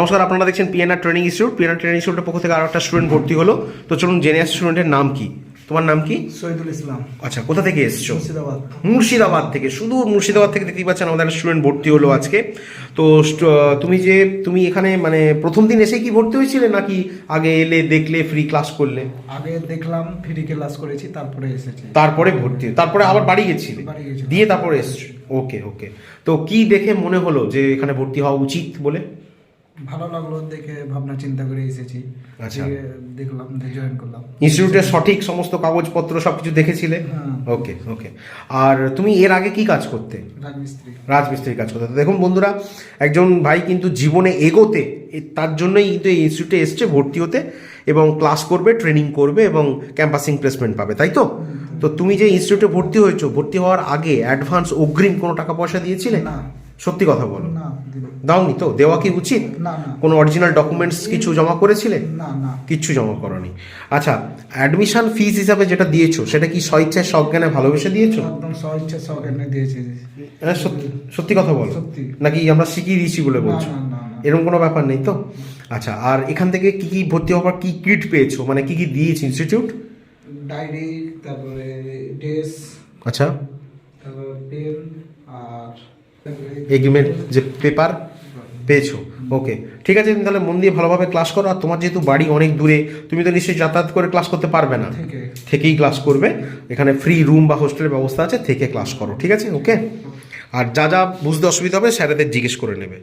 নমস্কার আপনারা দেখছেন PNR training institute PNR training ইনস্টিটিউটের পক্ষ থেকে আরও একটা স্টুডেন্ট ভর্তি হলো। তো চলুন জেনে আসি স্টুডেন্টের নাম কি। তোমার নাম কি? শহীদুল ইসলাম। আচ্ছা কোথা থেকে এসছো? মুর্শিদাবাদ। মুর্শিদাবাদ থেকে। শুধু মুর্শিদাবাদ থেকে দেখতেই পাচ্ছেন আমাদের একটা স্টুডেন্ট ভর্তি হলো আজকে। তো তুমি যে তুমি এখানে মানে প্রথম দিন এসে কি ভর্তি হয়েছিলে নাকি আগে এলে দেখলে ফ্রি ক্লাস করলে? আগে দেখলাম ফ্রি ক্লাস করেছি তারপরে এসেছি। তারপরে ভর্তি তারপরে আবার বাড়ি গেছিলে? দিয়ে তারপরে এসছো? ওকে ওকে তো কি দেখে মনে হলো যে এখানে ভর্তি হওয়া উচিত বলে? ভালো লাগল দেখে ভাবনা চিন্তা করে এসেছি। আচ্ছা। দেখলাম জয়েন করলাম। ইনস্টিটিউটের সঠিক সমস্ত কাগজপত্র সবকিছু দেখেছিলে? হ্যাঁ। ওকে ওকে আর তুমি এর আগে কি কাজ করতে? রাজমিস্ত্রি। রাজমিস্ত্রির কাজ করতে। দেখুন বন্ধুরা একজন ভাই কিন্তু জীবনে এগোতে তার জন্যই কিন্তু এই ইনস্টিটিউটে এসছে ভর্তি হতে এবং ক্লাস করবে ট্রেনিং করবে এবং ক্যাম্পাসিং প্লেসমেন্ট পাবে তাই তো? তো তুমি যে ইনস্টিটিউটে ভর্তি হয়েছো ভর্তি হওয়ার আগে অ্যাডভান্স অগ্রিম কোনো টাকা পয়সা দিয়েছিলে? না। সত্যি কথা বলো। দাওনি তো? দেওয়া কি উচিত? কোনো অরিজিনাল ডকুমেন্টস কিছু জমা করেছিলে? কিচ্ছু জমা করনি। আচ্ছা অ্যাডমিশন ফিস হিসাবে যেটা দিয়েছ সেটা কি স্বইচ্ছায় সজ্ঞানে ভালোবেসে দিয়েছ? একদম সত্যি কথা বলো। নাকি আমরা শিখিয়ে দিয়েছি বলে বলছো? এরকম কোনো ব্যাপার নেই তো? আচ্ছা আর এখান থেকে কি কি ভর্তি হওয়ার কি কিট পেয়েছ? মানে কি কি দিয়েছে ইনস্টিটিউট ডায়েরি তারপরে ড্রেস আচ্ছা। তারপরে পেন আর এগ্রিমেন্ট যে পেপার পেয়েছ। ওকে ঠিক আছে তুমি তাহলে মন দিয়ে ভালোভাবে ক্লাস করো। আর তোমার যেহেতু বাড়ি অনেক দূরে তুমি তো নিশ্চয়ই যাতায়াত করে ক্লাস করতে পারবে না। থেকেই ক্লাস করবে। এখানে ফ্রি রুম বা হোস্টেলের ব্যবস্থা আছে থেকে ক্লাস করো ঠিক আছে? ওকে? আর যা যা বুঝতে অসুবিধা হবে স্যারেদের জিজ্ঞেস করে নেবে।